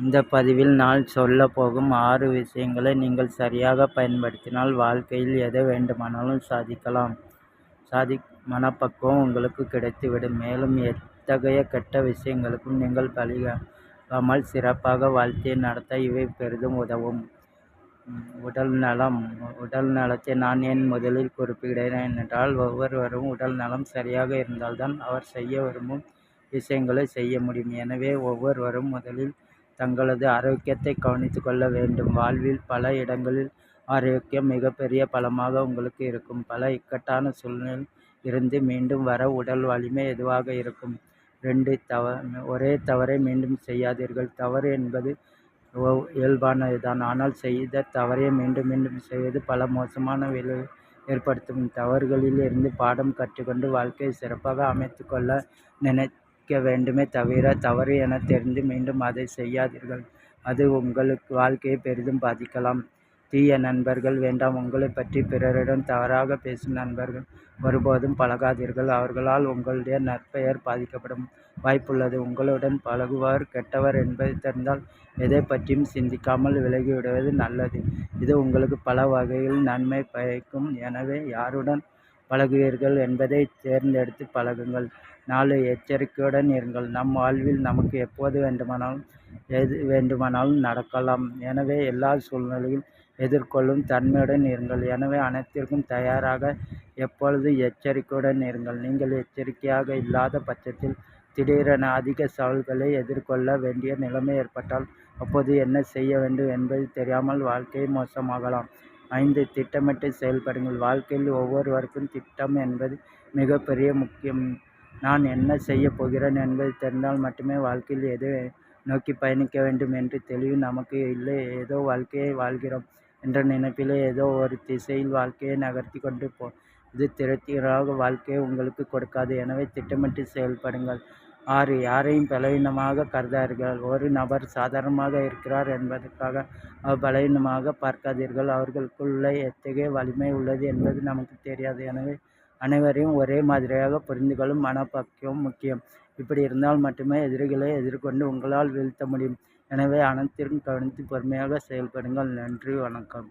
இந்த பதிவில் நான் சொல்லப் போகும் ஆறு விஷயங்களை நீங்கள் சரியாக பயன்படுத்தினால் வாழ்க்கையில் எதை வேண்டுமானாலும் சாதிக்கலாம். சாதி மனப்பக்குவம் உங்களுக்கு கிடைத்துவிடும். மேலும் எத்தகைய கெட்ட விஷயங்களுக்கும் நீங்கள் பழிகாமல் சிறப்பாக வாழ்க்கையை நடத்த இவை பெரிதும் உதவும். உடல் நலம் உடல் நலத்தை நான் ஏன் முதலில் குறிப்பிடுகிறேன் என்றால் ஒவ்வொருவரும் உடல் நலம் சரியாக இருந்தால்தான் அவர் செய்ய விரும்பும் விஷயங்களை செய்ய முடியும். எனவே ஒவ்வொருவரும் முதலில் தங்களது ஆரோக்கியத்தை கவனித்துக் கொள்ள வேண்டும். வாழ்வில் பல இடங்களில் ஆரோக்கியம் மிகப்பெரிய பலமாக உங்களுக்கு இருக்கும். பல இக்கட்டான சூழ்நிலையில் இருந்து மீண்டும் வர உடல் வலிமை எதுவாக இருக்கும்? ரெண்டு தவ ஒரே தவறை மீண்டும் செய்யாதீர்கள். தவறு என்பது இயல்பானது தான் ஆனால் செய்த தவறை மீண்டும் மீண்டும் செய்வது பல மோசமான விளைவு ஏற்படுத்தும். தவறுகளில் இருந்து பாடம் கற்றுக்கொண்டு வாழ்க்கையை சிறப்பாக அமைத்து கொள்ள வேண்டுமே தவிர தவறு என தெரிந்து மீண்டும் அதை செய்யாதீர்கள். அது உங்களுக்கு வாழ்க்கையை பெரிதும் பாதிக்கலாம். தீய நண்பர்கள் வேண்டாம். உங்களை பற்றி பிறரிடம் தவறாக பேசும் நண்பர்கள் ஒருபோதும் பழகாதீர்கள். அவர்களால் உங்களுடைய நற்பெயர் பாதிக்கப்படும். வாய்ப்புள்ளது. உங்களுடன் பழகுவார். கெட்டவர் என்பதை தெரிந்தால் எதை பற்றியும் சிந்திக்காமல் விலகிவிடுவது நல்லது. இது உங்களுக்கு பல வகையில் நன்மை பயக்கும். எனவே யாருடன் பழகுவீர்கள் என்பதை தேர்ந்தெடுத்து பழகுங்கள். நாலு எச்சரிக்கையுடன் இருங்கள். நம் வாழ்வில் நமக்கு எப்போது வேண்டுமானாலும் எது வேண்டுமானாலும் நடக்கலாம். எனவே எல்லா சூழ்நிலையும் எதிர்கொள்ளும் தன்மையுடன் இருங்கள். எனவே அனைத்திற்கும் தயாராக எப்பொழுது எச்சரிக்கையுடன் இருங்கள். நீங்கள் எச்சரிக்கையாக இல்லாத பட்சத்தில் திடீரென அதிக சவால்களை எதிர்கொள்ள வேண்டிய நிலைமை ஏற்பட்டால் அப்போது என்ன செய்ய வேண்டும் என்பது தெரியாமல் வாழ்க்கை மோசமாகலாம். ஐந்து திட்டமிட்டு செயல்படுங்கள். வாழ்க்கையில் ஒவ்வொருவருக்கும் திட்டம் என்பது மிகப்பெரிய முக்கியம். நான் என்ன செய்ய போகிறேன் என்பது தெரிந்தால் மட்டுமே வாழ்க்கையில் எதை நோக்கி பயணிக்க வேண்டும் என்று தெளிவு நமக்கு இல்லை. ஏதோ வாழ்க்கையை வாழ்கிறோம் என்ற நினைப்பிலே ஏதோ ஒரு திசையில் வாழ்க்கையை நகர்த்தி கொண்டு போ. இது திருப்திகரமாக வாழ்க்கையை உங்களுக்கு கொடுக்காது. எனவே திட்டமிட்டு செயல்படுங்கள். ஆறு யாரையும் பலவீனமாக கருதார்கள் ஒரு நபர் சாதாரணமாக இருக்கிறார் என்பதற்காக பலவீனமாக பார்க்காதீர்கள். அவர்களுக்குள்ளே எத்தகைய வலிமை உள்ளது என்பது நமக்கு தெரியாது. எனவே அனைவரையும் ஒரே மாதிரியாக புரிந்து கொள்ளும் மனப்பக்குவம் முக்கியம். இப்படி இருந்தால் மட்டுமே எதிரிகளை எதிர்கொண்டு உங்களால் வீழ்த்த முடியும். எனவே அனைத்திற்கும் கவனித்து பொறுமையாக செயல்படுங்கள். நன்றி. வணக்கம்.